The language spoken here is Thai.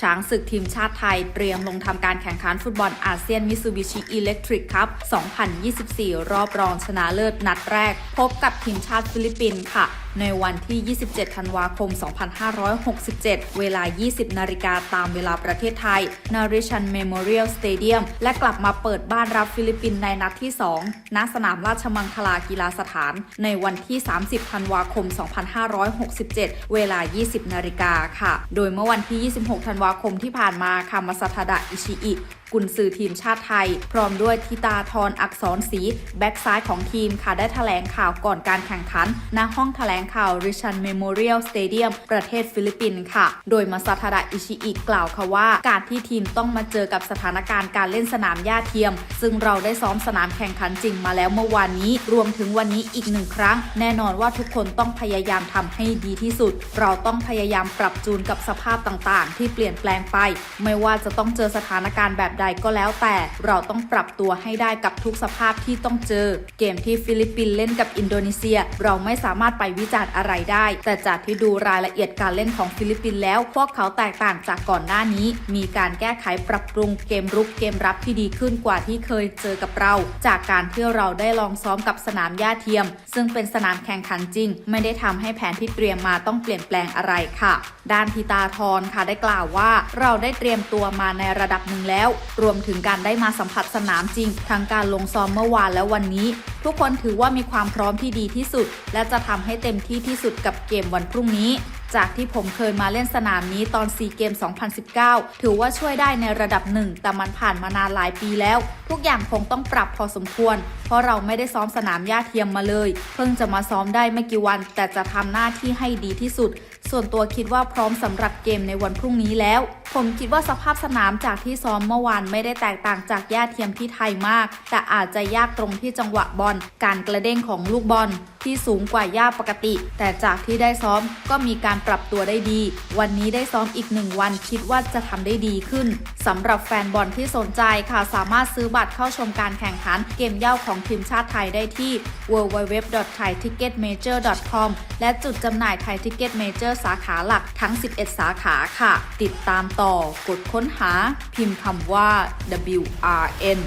ช้างศึกทีมชาติไทยเตรียมลงทำการแข่งขันฟุตบอลอาเซียนมิซูบิชิอิเล็กทริกคัพ2024 รอบรองชนะเลิศนัดแรก พบกับทีมชาติฟิลิปปินส์ค่ะในวันที่ 27 ธันวาคม 2567 เวลา 20 นาฬิกาตามเวลาประเทศไทย นาริชันเมโมเรียลสเตเดียม และกลับมาเปิดบ้านรับฟิลิปปินส์ในนัดที่ 2 ณ สนามราชมังคลากีฬาสถาน ในวันที่ 30 ธันวาคม 2567 เวลา 20 นาฬิกาค่ะ โดยเมื่อวันที่ 26 ธันวาคมที่ผ่านมาคามาซาทาดะอิชิอิ กุนซือทีมชาติไทย พร้อมด้วยทิตาทรอักษรศรีแบ็กซ้ายของทีมค่ะได้แถลงข่าวก่อนการแข่งขันณห้องแถลงข่าวริชันเมโมเรียลสเตเดียมประเทศฟิลิปปินส์ค่ะ โดยมาซาทาดะอิชิอิกล่าวค่ะว่า การที่ทีมต้องมาเจอกับสถานการณ์การเล่นสนามหญ้าเทียม ซึ่งเราได้ซ้อมสนามแข่งขันจริงมาแล้วเมื่อวานนี้ รวมถึงวันนี้อีกหนึ่งครั้ง แน่นอนว่าทุกคนต้องพยายามทำให้ดีที่สุด เราต้องพยายามปรับจูนกับสภาพต่างๆ ที่เปลี่ยนแปลงไป ไม่ว่าจะต้องเจอสถานการณ์แบบใดก็แล้วแต่เราต้องปรับตัวให้ได้กับทุกสภาพที่ต้องเจอ เกมที่ฟิลิปปินส์เล่นกับอินโดนีเซีย เราไม่สามารถไปวิจารณ์อะไรได้ แต่จากที่ดูรายละเอียดการเล่นของฟิลิปปินส์แล้ว พวกเขาแตกต่างจากก่อนหน้านี้ มีการแก้ไขปรับปรุงเกมรุกเกมรับที่ดีขึ้นกว่าที่เคยเจอกับเรา จากการที่เราได้ลองซ้อมกับสนามหญ้าเทียม ซึ่งเป็นสนามแข่งขันจริง ไม่ได้ทำให้แผนที่เตรียมมาต้องเปลี่ยนแปลงอะไรค่ะ ด้านทิตาทรค่ะได้กล่าวว่า เราได้เตรียมตัวมาในระดับหนึ่งแล้วรวมถึงการได้มาสัมผัสสนามจริงทั้งการลงซ้อมเมื่อวานและวันนี้ ทุกคนถือว่ามีความพร้อมที่ดีที่สุด และจะทำให้เต็มที่ที่สุดกับเกมวันพรุ่งนี้ จากที่ผมเคยมาเล่นสนามนี้ตอน4เกม 2019 ถือว่าช่วยได้ในระดับหนึ่ง แต่มันผ่านมานานหลายปีแล้ว ทุกอย่างคงต้องปรับพอสมควร เพราะเราไม่ได้ซ้อมสนามหญ้าเทียมมาเลย เพิ่งจะมาซ้อมได้ไม่กี่วัน แต่จะทำหน้าที่ให้ดีที่สุด ส่วนตัวคิดว่าพร้อมสำหรับเกมในวันพรุ่งนี้แล้วผมคิดว่าสภาพสนามจากที่ซ้อมเมื่อวานไม่ได้แตกต่างจากหญ้าเทียมที่ไทยมาก แต่อาจจะยากตรงที่จังหวะบอล การกระเด้งของลูกบอลที่สูงกว่าหญ้าปกติ แต่จากที่ได้ซ้อมก็มีการปรับตัวได้ดี วันนี้ได้ซ้อมอีกหนึ่งวันคิดว่าจะทำได้ดีขึ้นสำหรับแฟนบอลที่สนใจค่ะสามารถซื้อบัตรเข้าชมการแข่งขันเกมเย่าของทีมชาติไทยได้ที่ www.thaiticketmajor.com และจุดจำหน่ายไทยทิกเก็ตเมเจอร์สาขาหลักทั้ง 11 สาขาค่ะ ติดตามต่อกดค้นหาพิมพ์คำว่า WRN